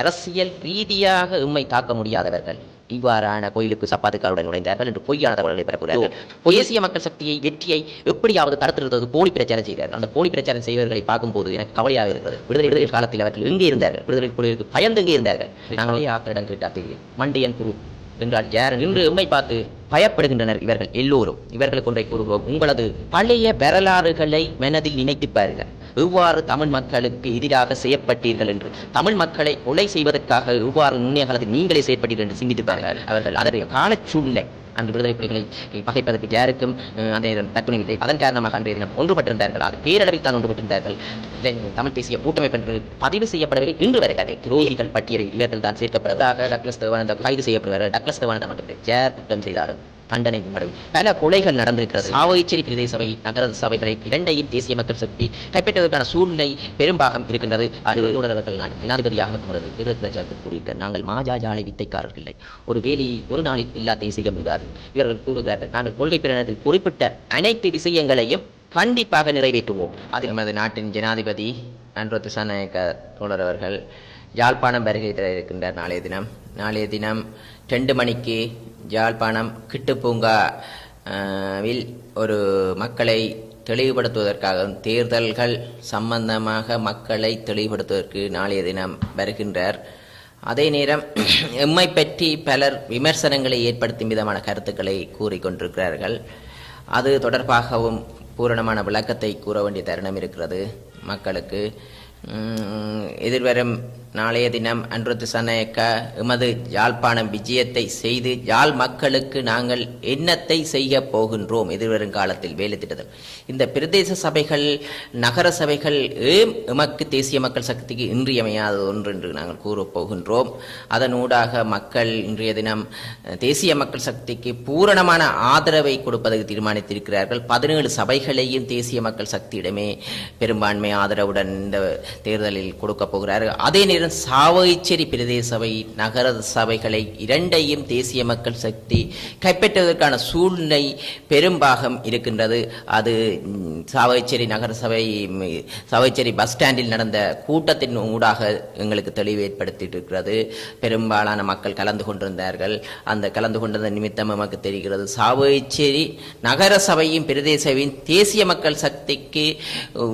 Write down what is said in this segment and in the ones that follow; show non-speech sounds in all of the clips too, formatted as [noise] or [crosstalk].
அரசியல் ரீதியாக எம்மை தாக்க முடியாதவர்கள். இவ்வாறான கோயிலுக்கு சப்பாத்துக்காருடன் நுழைந்தார்கள் என்று பொய்யான தகவல்களை பரப்புகிறார்கள் தேசிய மக்கள் சக்தியை வெற்றியை எப்படியாவது தடுத்திருந்தது போலி பிரச்சாரம் செய்கிறார்கள் அந்த போலி பிரச்சாரம் செய்வர்களை பார்க்கும்போது எனக்கு கவலையாக இருக்கிறது விடுதலை விடுதலை காலத்தில் அவர்கள் எங்கே இருந்தார்கள்? விடுதலை புலிகளுக்கு பயந்து எங்கே இருந்தார்கள்? நாங்கள் ஆக்களிடம் கேட்டால் தெரியும் மண்டியன் குரு என்றால் யார்? இன்று உண்மை பார்த்து பயப்படுகின்றனர் இவர்கள் எல்லோரும். இவர்களுக்கு ஒன்றை கூறுவோம் உங்களது பழைய வரலாறுகளை மனதில் நினைத்து பாருங்கள். எவ்வாறு தமிழ் மக்களுக்கு எதிராக செய்யப்பட்டீர்கள் என்று தமிழ் மக்களை கொலை செய்வதற்காக எவ்வாறு நுண்ணிய காலத்தில் நீங்களே செயற்பட்டீர்கள் என்று சிந்தித்து அவர்கள் அதனுடைய கால சூழ்நிலை அந்த விடுதலை புலிகளை பகைப்பதற்கு யாருக்கும் அந்த தற்கொலை அதன் காரணமாக அன்றைய தினம் ஒன்றுபட்டிருந்தார்கள் அது பேரளவில் தான் ஒன்றுபட்டிருந்தார்கள் தமிழ் பேசிய கூட்டமைப்பு என்று பதிவு செய்யப்படவில்லை இன்று வரை கதை துரோகிகள் பட்டியலில் இவர்கள் தான் சேர்க்கப்படுவதாக டக்ளஸ் தேவானந்தா கைது செய்யப்படுவார் டக்ளஸ் தேவானந்தா மட்டும் யார் குற்றம் செய்தார்கள் தண்டனை உணர்வு பல கொலைகள் நடந்திருக்கிறது. சாவைச்சேரி பிரதேச சபை நகர சபைகளை இரண்டையும் தேசிய மக்கள் சக்தி கைப்பற்றுவதற்கான சூழ்நிலை பெரும்பாகம் இருக்கின்றது. அது உணர்வர்கள் நான் ஜனாதிபதியாக கூறியிருக்க நாங்கள் மாஜாஜாலை வித்தைக்காரர்கள் இல்லை. ஒரு வேலி ஒரு நாளில் எல்லா தேசியம் முடியாது இவர்கள் கூறுகிறார்கள் நாங்கள் கொள்கை பிரகடனத்தில் குறிப்பிட்ட அனைத்து விஷயங்களையும் கண்டிப்பாக நிறைவேற்றுவோம். அது நமது நாட்டின் ஜனாதிபதி அன்றோ திசாநாயக்க தோழர் அவர்கள் யாழ்ப்பாணம் வருகை தர இருக்கின்றார். நாளைய தினம் நாளைய தினம் ரெண்டு மணிக்கு ஜாழ்ப்பாணம் கிட்டுப்பூங்கா ஆஹ், வில் ஒரு மக்களை தெளிவுபடுத்துவதற்காகவும் தேர்தல்கள் சம்பந்தமாக மக்களை தெளிவுபடுத்துவதற்கு நாளைய தினம் வருகின்றார். அதே நேரம் [coughs] எம்மை பற்றி பலர் விமர்சனங்களை ஏற்படுத்தும் விதமான கருத்துக்களை கூறிக்கொண்டிருக்கிறார்கள். அது தொடர்பாகவும் பூரணமான விளக்கத்தை கூற வேண்டிய தருணம் இருக்கிறது மக்களுக்கு. எதிர்வரும் நாளைய தினம் அன்று சனயக்க எமது யாழ்ப்பாணம் விஜயத்தை செய்து யாழ் மக்களுக்கு நாங்கள் என்னத்தை செய்ய போகின்றோம் எதிர்வரும் காலத்தில் வேலை திட்டத்தில். இந்த பிரதேச சபைகள் நகர சபைகள் ஏம் எமக்கு தேசிய மக்கள் சக்திக்கு இன்றியமையாத ஒன்று என்று நாங்கள் கூறப் போகின்றோம். அதனூடாக மக்கள் இன்றைய தினம் தேசிய மக்கள் சக்திக்கு பூரணமான ஆதரவை கொடுப்பதற்கு தீர்மானித்திருக்கிறார்கள். பதினேழு சபைகளையும் தேசிய மக்கள் சக்தியிடமே பெரும்பான்மை ஆதரவுடன் இந்த தேர்தலில் கொடுக்க போகிறார்கள். அதே நேரம் சாவகச்சேரி பிரதேசவை நகர சபைகளை இரண்டையும் தேசிய மக்கள் சக்தி கைப்பற்றுவதற்கான சூழ்நிலை பெரும்பாகம் இருக்கின்றது. அது சாவகச்சேரி நகர சபை சாவகச்சேரி பஸ் ஸ்டாண்டில் நடந்த கூட்டத்தின் ஊடாக எங்களுக்கு தெளிவு ஏற்படுத்திட்டு இருக்கிறது பெரும்பாலான மக்கள் கலந்து கொண்டிருந்தார்கள். அந்த கலந்து கொண்டிருந்த நிமித்தம் நமக்கு தெரிகிறது சாவகச்சேரி நகர சபையும் பிரதேசவின் தேசிய மக்கள் சக்திக்கு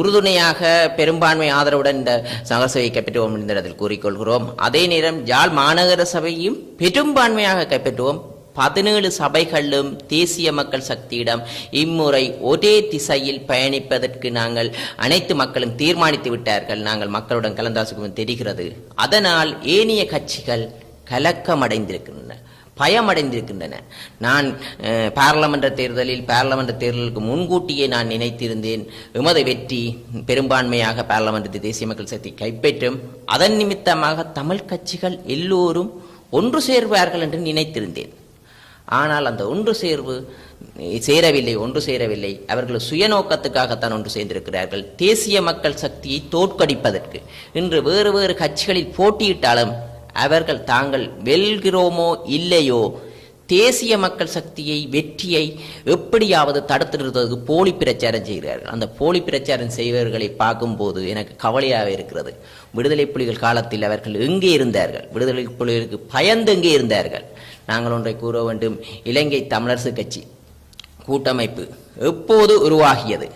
உறுதுணையாக பெரும்பான்மை ஆதரவுடன் இந்த நகர சபையை கைப்பற்றுவோம் என்பதில் கூறிக்கொள்கிறோம். அதே நேரம் யாழ் மாநகர சபையும் பெரும்பான்மையாக கைப்பற்றுவோம். பதினேழு சபைகளும் தேசிய மக்கள் சக்தியிடம் இம்முறை ஒரே திசையில் பயணிப்பதற்கு நாங்கள் அனைத்து மக்களும் தீர்மானித்து விட்டார்கள். நாங்கள் மக்களுடன் கலந்தாசுக்கும் தெரிகிறது. அதனால் ஏனைய கட்சிகள் கலக்கமடைந்திருக்கின்றன. பயமடைந்திருக்கின்றன. நான் பாராளுமன்ற தேர்தலில் பாராளுமன்ற தேர்தலுக்கு முன்கூட்டியே நான் நினைத்திருந்தேன் எமது வெற்றி பெரும்பான்மையாக பாராளுமன்றத்தை தேசிய மக்கள் சக்தி கைப்பற்றும் அதன் நிமித்தமாக தமிழ் கட்சிகள் எல்லோரும் ஒன்று சேர்வார்கள் என்று நினைத்திருந்தேன். ஆனால் அந்த ஒன்று சேர்வு சேரவில்லை ஒன்று சேரவில்லை. அவர்கள் சுயநோக்கத்துக்காகத்தான் ஒன்று சேர்ந்திருக்கிறார்கள். தேசிய மக்கள் சக்தியை தோற்கடிப்பதற்கு. இன்று வேறு வேறு கட்சிகளில் போட்டியிட்டாலும் அவர்கள் தாங்கள் வெல்கிறோமோ இல்லையோ தேசிய மக்கள் சக்தியை வெற்றியை எப்படியாவது தடுத்து நிறுத்துவதற்கு போலி பிரச்சாரம் செய்கிறார்கள். அந்த போலி பிரச்சாரம் செய்வர்களை பார்க்கும்போது எனக்கு கவலையாக இருக்கிறது. விடுதலை புலிகள் காலத்தில் அவர்கள் எங்கே இருந்தார்கள்? விடுதலை புலிகளுக்கு பயந்து எங்கே இருந்தார்கள்? நாங்கள் ஒன்றை கூற வேண்டும். இலங்கை தமிழரசு கட்சி கூட்டமைப்பு எப்போது உருவாகியது?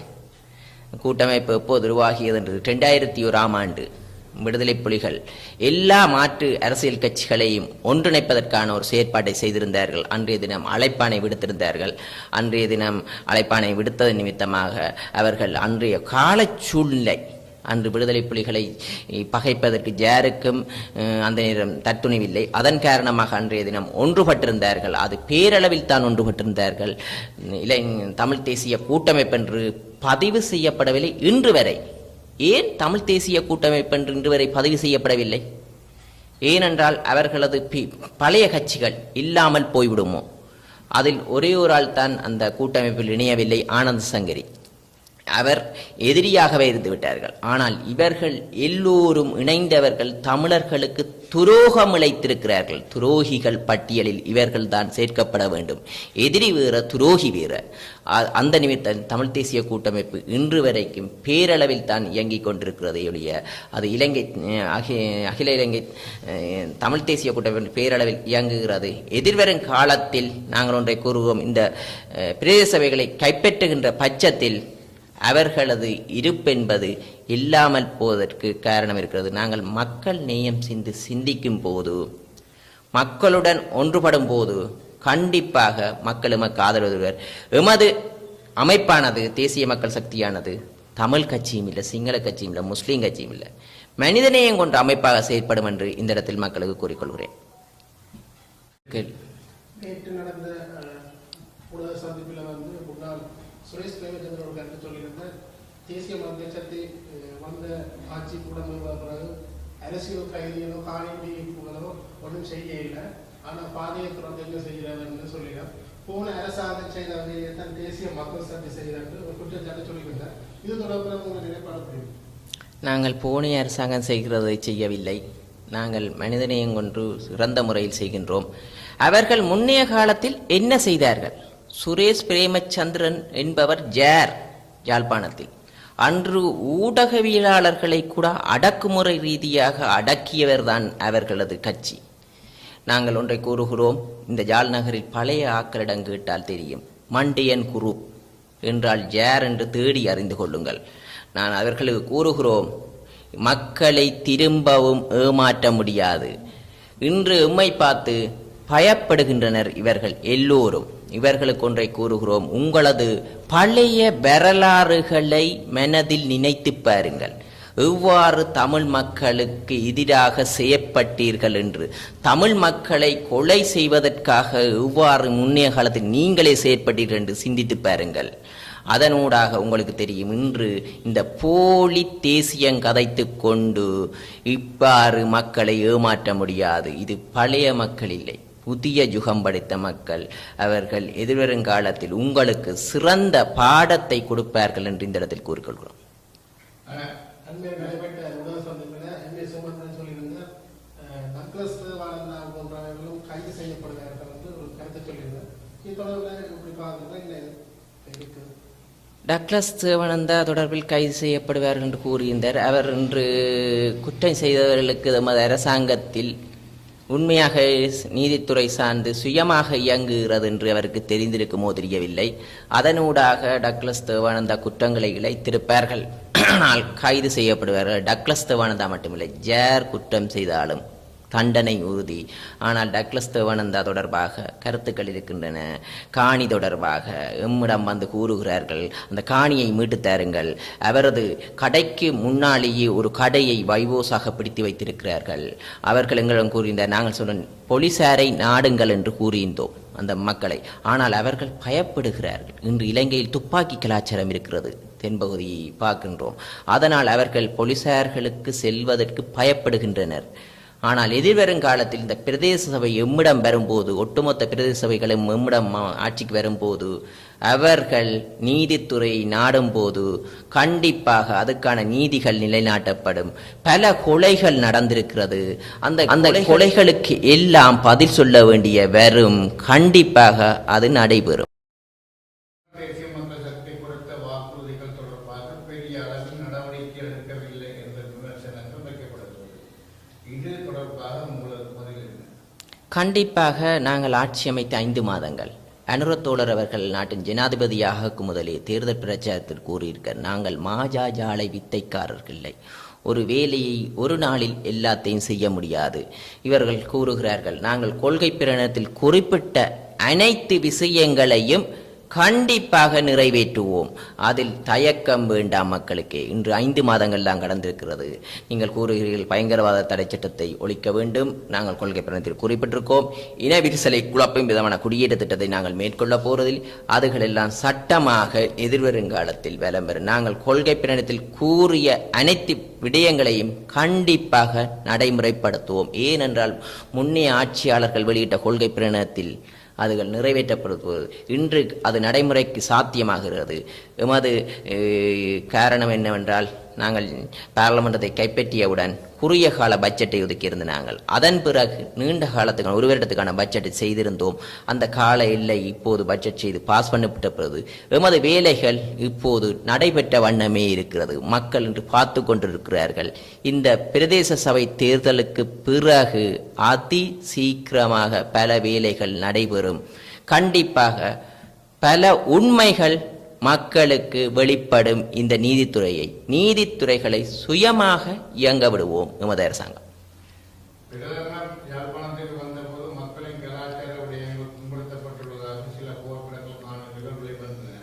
கூட்டமைப்பு எப்போது உருவாகியது? என்று ரெண்டாயிரத்தி ஓராம் ஆண்டு. விடுதலை புலிகள். எல்லா மாற்று அரசியல் கட்சிகளையும் ஒன்றிணைப்பதற்கான ஒரு செயற்பாட்டை செய்திருந்தார்கள். அன்றைய தினம் அழைப்பானை விடுத்திருந்தார்கள். அன்றைய தினம் அழைப்பானை விடுத்தது நிமித்தமாக அவர்கள் அன்றைய கால சூழ்நிலை அன்று விடுதலை புலிகளை பகைப்பதற்கு ஜாருக்கும் அந்த நேரம் தட்டுணிவில்லை. அதன் காரணமாக அன்றைய தினம் ஒன்றுபட்டிருந்தார்கள். அது பேரளவில் தான் ஒன்றுபட்டிருந்தார்கள். இளை தமிழ் தேசிய கூட்டமைப்பு என்று பதிவு செய்யப்படவில்லை. இன்று வரை ஏன் தமிழ் தேசிய கூட்டமைப்பு என்று இன்று வரை பதிவு செய்யப்படவில்லை? ஏனென்றால் அவர்களது பி- பழைய கட்சிகள் இல்லாமல் போய்விடுமோ? அதில் ஒரே ஒரு ஆள் தான் அந்த கூட்டமைப்பில் இணையவில்லை ஆனந்த் சங்கரி. அவர் எதிரியாகவே இருந்து விட்டார்கள் ஆனால் இவர்கள் எல்லோரும் இணைந்தவர்கள் தமிழர்களுக்கு துரோகம் இழைத்திருக்கிறார்கள். துரோகிகள் பட்டியலில் இவர்கள் தான் சேர்க்கப்பட வேண்டும். எதிரி வீர துரோகி வீர. அந்த நிமித்தம் தமிழ் தேசிய கூட்டமைப்பு இன்று வரைக்கும் பேரளவில் தான் இயங்கிக் கொண்டிருக்கிறதே ஒழிய அது இலங்கை அகில இலங்கை தமிழ் தேசிய கூட்டமைப்பு பேரளவில் இயங்குகிறது. எதிர்வரும் காலத்தில் நாங்கள் ஒன்றை கூறுவோம். இந்த பிரதேச சபைகளை கைப்பற்றுகின்ற பட்சத்தில் அவர்களது இருப்பென்பது இல்லாமல் போவதற்கு காரணம் இருக்கிறது. நாங்கள் மக்கள் நேயம் சிந்து சிந்திக்கும் போது மக்களுடன் ஒன்றுபடும் போது கண்டிப்பாக மக்கள் எமக்கு ஆதரவு எமது அமைப்பானது தேசிய மக்கள் சக்தியானது தமிழ் கட்சியும் இல்லை சிங்கள கட்சியும் இல்லை முஸ்லீம் கட்சியும் இல்லை. மனிதநேயம் கொண்ட அமைப்பாக செயற்படும் என்று இந்த இடத்தில் மக்களுக்கு கூறிக்கொள்கிறேன். நேற்று நடந்த ஊடக சந்திப்பில் வந்து சுரேஷ் பிரேமச்சந்திரன் அவர்கள் கருத்து சொல்லியிருந்த தேசிய மத்தியத்தை வந்த ஆட்சி கூட வந்த பிறகு அரசியல் கைதிகளோ காணிப்புகளோ ஒன்றும் செய்ய இல்லை ஆனால் பாதையை திறந்து என்ன செய்கிறாருன்னு சொல்லிடும் போன அரசாங்கம் செய்த வேலையை தான் தேசிய மக்கள் சந்தி செய்தார் ஒரு குற்றச்சாட்டு சொல்லியிருந்தார். இது தொடர்பாக உங்கள் நிலைப்பாடு தெரியும் நாங்கள் போனிய அரசாங்கம் செய்கிறதை செய்யவில்லை. நாங்கள் மனிதநேயம் கொன்று சிறந்த முறையில் செய்கின்றோம். அவர்கள் முன்னைய காலத்தில் என்ன செய்தார்கள்? சுரேஷ் பிரேமச்சந்திரன் என்பவர் ஜேர் யாழ்ப்பாணத்தில். அன்று ஊடகவியலாளர்களை கூட அடக்குமுறை ரீதியாக அடக்கியவர்தான் அவர்களது கட்சி. நாங்கள் ஒன்றை கூறுகிறோம் இந்த ஜால் நகரில் பழைய ஆக்களிடம் கேட்டால் தெரியும். மண்டியன் குரூப் என்றால் ஜேர் என்று தேடி அறிந்து கொள்ளுங்கள். நான் அவர்களுக்கு கூறுகிறோம் மக்களை திரும்பவும் ஏமாற்ற முடியாது. இன்று எம்மை பார்த்து பயப்படுகின்றனர் இவர்கள் எல்லோரும். இவர்களுக்கு ஒன்றை கூறுகிறோம். உங்களது பழைய வரலாறுகளை மனதில் நினைத்து பாருங்கள். எவ்வாறு தமிழ் மக்களுக்கு எதிராக செய்யப்பட்டீர்கள் என்று. தமிழ் மக்களை கொலை செய்வதற்காக எவ்வாறு முன்னைய காலத்தில் நீங்களே செயற்பட்டீர்கள் என்று சிந்தித்து பாருங்கள். அதனூடாக உங்களுக்கு தெரியும் இன்று இந்த போலி தேசியம் கதைத்து கொண்டு இவ்வாறு மக்களை ஏமாற்ற முடியாது. இது பழைய மக்கள் இல்லை. புதிய யுகம் படைத்த மக்கள் அவர்கள் எதிர்வரும் காலத்தில் உங்களுக்கு சிறந்த பாடத்தை கொடுப்பார்கள் என்று இந்த இடத்தில் கூறிக்கொள்கிறோம். டக்ளஸ் தேவனந்தா தொடர்பில் கைது செய்யப்படுவார்கள் என்று கூறியிருந்தார். அவர் இன்று குற்றம் செய்தவர்களுக்கு தமது அரசாங்கத்தில் உண்மையாக நீதித்துறை சார்ந்து சுயமாக இயங்குகிறது என்று அவருக்கு தெரிந்திருக்குமோ தெரியவில்லை. அதனூடாக டக்ளஸ் தேவானந்தா குற்றங்களை இழைத்திருப்பார்கள். ஆனால் கைது செய்யப்படுவார்கள். டக்ளஸ் தேவானந்தா மட்டுமில்லை. ஜேர் குற்றம் செய்தாலும். தண்டனை உறுதி ஆனால் டக்ளஸ் தேவானந்தா தொடர்பாக கருத்துக்கள் இருக்கின்றன. காணி தொடர்பாக எம்மிடம் வந்து கூறுகிறார்கள் அந்த காணியை மீட்டு தாருங்கள். அவரது கடைக்கு முன்னாலேயே ஒரு கடையை வைவோஸாக பிடித்து வைத்திருக்கிறார்கள். அவர்கள் எங்களிடம் கூறியிருந்தார் நாங்கள் சொன்ன போலீசாரை நாடுங்கள் என்று கூறியிருந்தோம் அந்த மக்களை. ஆனால் அவர்கள் பயப்படுகிறார்கள் இன்று இலங்கையில் துப்பாக்கி கலாச்சாரம் இருக்கிறது தென்பகுதியை பார்க்கின்றோம். அதனால் அவர்கள் போலீசார்களுக்கு செல்வதற்கு பயப்படுகின்றனர். ஆனால் எதிர்வரும் காலத்தில் இந்த பிரதேச சபை எம்மிடம் வரும்போது ஒட்டுமொத்த பிரதேச சபைகளும் எம்மிடம் ஆட்சிக்கு வரும்போது அவர்கள் நீதித்துறையை நாடும்போது கண்டிப்பாக அதுக்கான நீதிகள் நிலைநாட்டப்படும். பல கொலைகள் நடந்திருக்கிறது. அந்த அந்த கொலைகளுக்கு எல்லாம் பதில் சொல்ல வேண்டிய வரும் கண்டிப்பாக அது நடைபெறும் தேசிய மக்கள் சக்தி கொடுத்த வாக்குறுதிகள் தொடர்பாக பெரிய அளவில் நடவடிக்கை எடுக்கவில்லை என்ற விமர்சனங்கள் வைக்கப்படுகிறது இது தொடர்பாக உங்களுக்கு பதில் என்ன கண்டிப்பாக நாங்கள் ஆட்சி அமைத்த ஐந்து மாதங்கள். அனுரத்தோழர் அவர்கள் நாட்டின் ஜனாதிபதியாக முதலே தேர்தல் பிரச்சாரத்தில் கூறியிருக்க நாங்கள் மாஜாஜாலை வித்தைக்காரர்கள் இல்லை. ஒரு வேலையை ஒரு நாளில் எல்லாத்தையும் செய்ய முடியாது. இவர்கள் கூறுகிறார்கள் நாங்கள் கொள்கை பிரகடனத்தில் குறிப்பிட்ட அனைத்து விஷயங்களையும் கண்டிப்பாக நிறைவேற்றுவோம். அதில் தயக்கம் வேண்டாம் மக்களுக்கு. இன்று ஐந்து மாதங்கள் தான் கடந்திருக்கிறது. நீங்கள் கூறுகிறீர்கள் பயங்கரவாத தடை சட்டத்தை ஒழிக்க வேண்டும். நாங்கள் கொள்கை பிரணத்தில் குறிப்பிட்டிருக்கோம். இன விரிசலை குழப்பும் விதமான குடியேற்ற திட்டத்தை நாங்கள் மேற்கொள்ள போவதில் அதுகளெல்லாம் சட்டமாக எதிர்வருங்காலத்தில் வலம் பெறும் நாங்கள் கொள்கை பிரணத்தில் கூறிய அனைத்து விடயங்களையும் கண்டிப்பாக நடைமுறைப்படுத்துவோம். ஏனென்றால் முன்னே ஆட்சியாளர்கள் வெளியிட்ட கொள்கை பிரணத்தில் அதுகள் நிறைவேற்றப்படுவது. இன்று அது நடைமுறைக்கு சாத்தியமாகிறது. எமது காரணம் என்னவென்றால் நாங்கள் பாராளுமன்றத்தை கைப்பற்றியவுடன் குறுகிய கால பட்ஜெட்டை ஒதுக்கியிருந்த நாங்கள் அதன் பிறகு நீண்ட காலத்துக்கான ஒரு வருடத்துக்கான பட்ஜெட்டை செய்திருந்தோம். அந்த கால இல்லை இப்போது பட்ஜெட் செய்து பாஸ் பண்ணப்பட்ட பிறகு எமது வேலைகள் இப்போது நடைபெற்ற வண்ணமே இருக்கிறது. மக்கள் இன்று பார்த்து கொண்டிருக்கிறார்கள். இந்த பிரதேச சபை தேர்தலுக்கு பிறகு அதி சீக்கிரமாக பல வேலைகள் நடைபெறும். கண்டிப்பாக பல உண்மைகள் மக்களுக்கு வெளிப்படும் இந்த நீதித்துறையை நீதித்துறைகளை சுயமாக இயங்க விடுவோம் எமது அரசாங்கம். அந்த வகையில் வந்தபோது மக்களின் கலாச்சார விடயங்கள் முன்படுத்தப்பட்டுள்ளதாக சில புகைப்படங்களுக்கான நிகழ்வுகளை வந்தன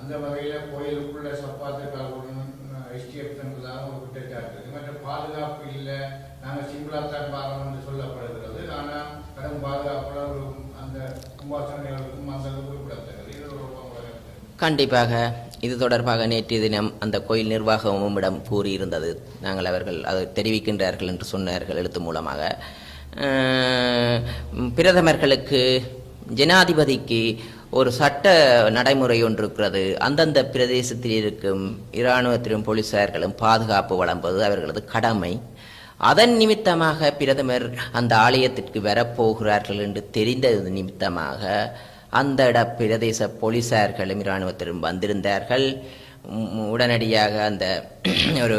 அந்த வகையில் கோயிலுக்குள்ள சப்பாத்து கால்களுடன் எஸ்டிஎஃப் என்பதாக ஒரு குற்றச்சாட்டு இருக்கு. மற்ற பாதுகாப்பு இல்லை நாங்கள் சிம்பிளாத்தான் பாரம் என்று சொல்லப்படுகிறது ஆனால் கடும் பாதுகாப்புல ஒரு அந்த கும்பாசனைகளுக்கும் அந்த இது குறிப்பிடத்தக்கது இது ஒரு உங்களோட கருத்து. கண்டிப்பாக இது தொடர்பாக நேற்றைய தினம் அந்த கோயில் நிர்வாகமுமிடம் கூறியிருந்தது. நாங்கள் அவர்கள் அதை தெரிவிக்கின்றார்கள் என்று சொன்னார்கள் எழுத்து மூலமாக. பிரதமர்களுக்கு ஜனாதிபதிக்கு ஒரு சட்ட நடைமுறை ஒன்று இருக்கிறது. அந்தந்த பிரதேசத்தில் இருக்கும் இராணுவத்திலும் போலீசார்களும் பாதுகாப்பு வழங்குவது அவர்களது கடமை. அதன் நிமித்தமாக பிரதமர் அந்த ஆலயத்திற்கு வரப்போகிறார்கள் என்று தெரிந்தது நிமித்தமாக அந்த இட பிரதேச போலீசார்களும் இராணுவத்திலும் வந்திருந்தார்கள். உடனடியாக அந்த [clears throat] ஒரு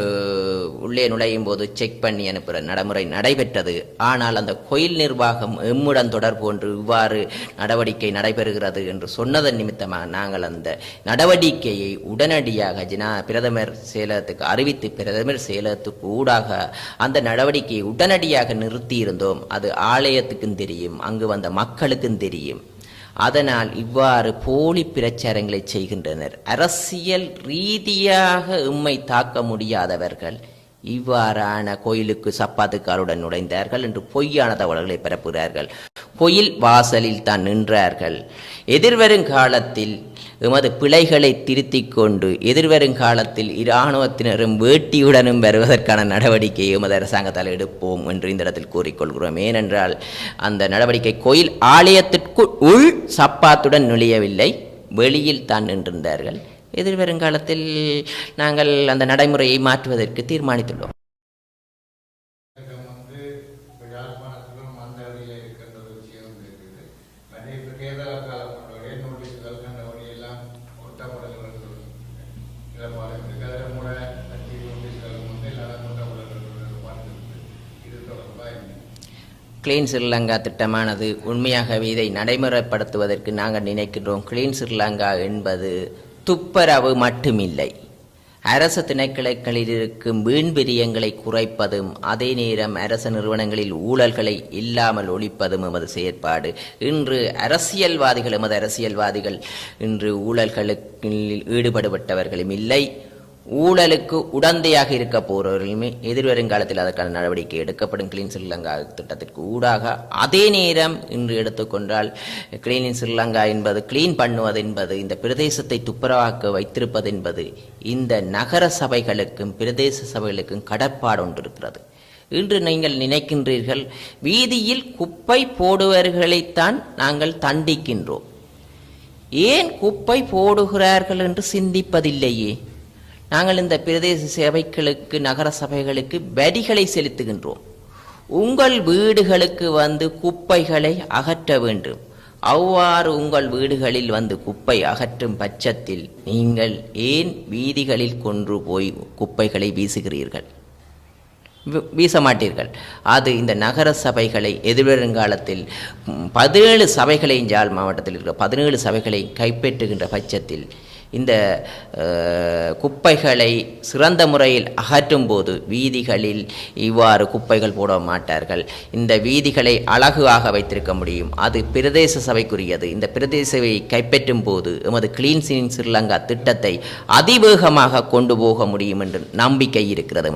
உள்ளே நுழையும் போது செக் பண்ணி அனுப்புகிற நடைமுறை நடைபெற்றது. ஆனால் அந்த கோயில் நிர்வாகம் எம்முடன் தொடர்பு ஒன்று இவ்வாறு நடவடிக்கை நடைபெறுகிறது என்று சொன்னதன் நிமித்தமாக நாங்கள் அந்த நடவடிக்கையை உடனடியாக ஜினா பிரதமர் செயலகத்துக்கு அறிவித்து பிரதமர் செயலகத்துக்கு ஊடாக அந்த நடவடிக்கையை உடனடியாக நிறுத்தியிருந்தோம். அது ஆலயத்துக்கும் தெரியும் அங்கு வந்த மக்களுக்கும் தெரியும். அதனால் இவ்வாறு போலி பிரச்சாரங்களை செய்கின்றனர். அரசியல் ரீதியாக உம்மை தாக்க முடியாதவர்கள் இவ்வாறான கோயிலுக்கு சப்பாத்துக்காருடன் நுழைந்தார்கள் என்று பொய்யான தகவல்களை பரப்புகிறார்கள் கோயில் வாசலில் தான் நின்றார்கள். எதிர்வரும் காலத்தில் எமது பிழைகளை திருத்திக் கொண்டு எதிர்வரும் காலத்தில் இராணுவத்தினரும் வேட்டியுடனும் வருவதற்கான நடவடிக்கையை எமது அரசாங்கத்தால் எடுப்போம் என்று இந்த இடத்தில் கூறிக்கொள்கிறோம். ஏனென்றால் அந்த நடவடிக்கை கோயில் ஆலயத்திற்கு உள் சப்பாத்துடன் நுழையவில்லை. வெளியில் தான் நின்றிருந்தார்கள். எதிர்வருங்காலத்தில் நாங்கள் அந்த நடைமுறையை மாற்றுவதற்கு தீர்மானித்துள்ளோம். கிளீன் ஸ்ரீலங்கா திட்டமானது உண்மையாகவே இதை நடைமுறைப்படுத்துவதற்கு நாங்கள் நினைக்கின்றோம். கிளீன் ஸ்ரீலங்கா என்பது துப்புரவு மட்டுமில்லை. அரசு திணைக்கிழக்களில் இருக்கும் வீண் விரியங்களை குறைப்பதும் அதே நேரம் அரசு நிறுவனங்களில் ஊழல்களை இல்லாமல் ஒழிப்பதும் எமது செயற்பாடு. இன்று அரசியல்வாதிகள் எமது அரசியல்வாதிகள் இன்று ஊழல்களுக்கு ஈடுபடுபட்டவர்களும் இல்லை. ஊழலுக்கு உடந்தையாக இருக்க போறவர்களுமே எதிர்வரும் காலத்தில் அதற்கான நடவடிக்கை எடுக்கப்படும். கிளீன் ஸ்ரீலங்கா திட்டத்திற்கு ஊடாக அதே நேரம் இன்று எடுத்துக்கொண்டால் கிளீன் ஸ்ரீலங்கா என்பது கிளீன் பண்ணுவது என்பது இந்த பிரதேசத்தை துப்புரவாக்க வைத்திருப்பது என்பது இந்த நகர சபைகளுக்கும் பிரதேச சபைகளுக்கும் கடற்பாடு ஒன்று இருக்கிறது இன்று நீங்கள் நினைக்கின்றீர்கள் வீதியில் குப்பை போடுவர்களைத்தான் நாங்கள் தண்டிக்கின்றோம். ஏன் குப்பை போடுகிறார்கள் என்று சிந்திப்பதில்லையே? நாங்கள் இந்த பிரதேச சபைகளுக்கு நகர சபைகளுக்கு வரிகளை செலுத்துகின்றோம். உங்கள் வீடுகளுக்கு வந்து குப்பைகளை அகற்ற வேண்டும். அவ்வாறு உங்கள் வீடுகளில் வந்து குப்பை அகற்றும் பட்சத்தில் நீங்கள் ஏன் வீதிகளில் கொன்று போய் குப்பைகளை வீசுகிறீர்கள்? வீ- வீச மாட்டீர்கள். அது இந்த நகர சபைகளை எதிர்வருங்காலத்தில் பதினேழு சபைகளை ஜாழ் மாவட்டத்தில் இருக்கிற பதினேழு சபைகளை கைப்பற்றுகின்ற பட்சத்தில் இந்த குப்பைகளை சிறந்த முறையில் அகற்றும் போது வீதிகளில் இவ்வாறு குப்பைகள் போட மாட்டார்கள். இந்த வீதிகளை அழகுவாக வைத்திருக்க முடியும். அது பிரதேச சபைக்குரியது. இந்த பிரதேச சபையை கைப்பற்றும் போது எமது கிளீன் சீன் ஸ்ரீலங்கா திட்டத்தை அதிவேகமாக கொண்டு போக முடியும் என்று நம்பிக்கை இருக்கிறது.